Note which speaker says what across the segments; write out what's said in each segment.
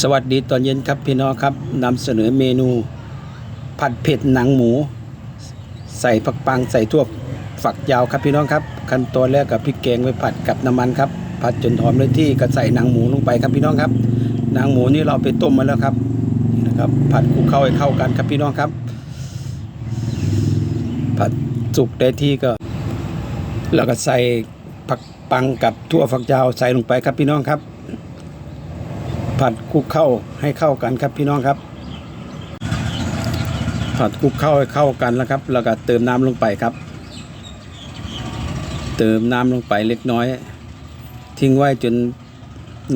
Speaker 1: สวัสดีตอนเย็นครับพี่น้องครับนำเสนอเมนู ผัดเผ็ดหนังหมู ใส่ผักปังใส่ทั่วฝักยาวครับพี่น้องครับ ขั้นตอนแรกกับพริกแกงไว้ผัดกับน้ำมันครับ ผัดจนหอมเลยที่ก็ใส่หนังหมูลงไปครับพี่น้องครับ หนังหมูนี่เราไปต้มมาแล้วครับนี่นะครับ ผัดคลุกเข้าให้เข้ากันครับพี่น้องครับ ผัดสุกได้ที่ก็ แล้วก็ใส่ผักปังกับทั่วฝักยาวใส่ลงไปครับพี่น้องครับ ผัดคลุกเข้าให้เข้ากันครับพี่น้องครับ ผัดคลุกเข้าให้เข้ากันแล้วครับ แล้วก็เติมน้ำลงไปครับ เติมน้ำลงไปเล็กน้อย ทิ้งไว้จน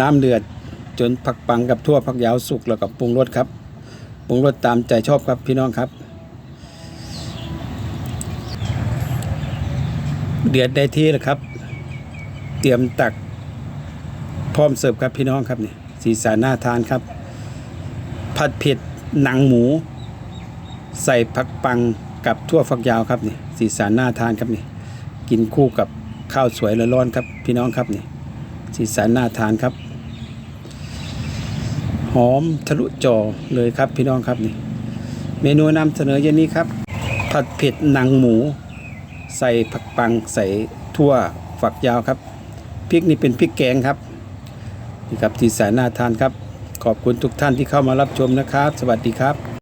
Speaker 1: น้ำเดือด จนผักปังกับทั่วผักยาวสุกแล้วก็ปรุงรสครับปรุงรสตามใจชอบครับพี่น้องครับ เดือดได้ที่แล้วครับ เตรียมตักพร้อมเสิร์ฟครับพี่น้องครับเนี่ย สีสันน่าทานครับ ผัดเผ็ดหนังหมู ใส่ผักปังกับทั่วฝักยาวครับนี่สีสันน่าทานครับนี่กินคู่กับข้าวสวยร้อนๆครับ พี่น้องครับนี่สีสันน่าทานครับ หอมทะลุจอเลยครับพี่น้องครับนี่เมนูนำเสนอเย็นนี้ครับ ผัดเผ็ดหนังหมู ใส่ผักปังใส่ทั่วฝักยาวครับพริกนี่เป็นพริกแกงครับ นี่ครับที่แสนน่าทานครับ ขอบคุณทุกท่านที่เข้ามารับชมนะครับ สวัสดีครับ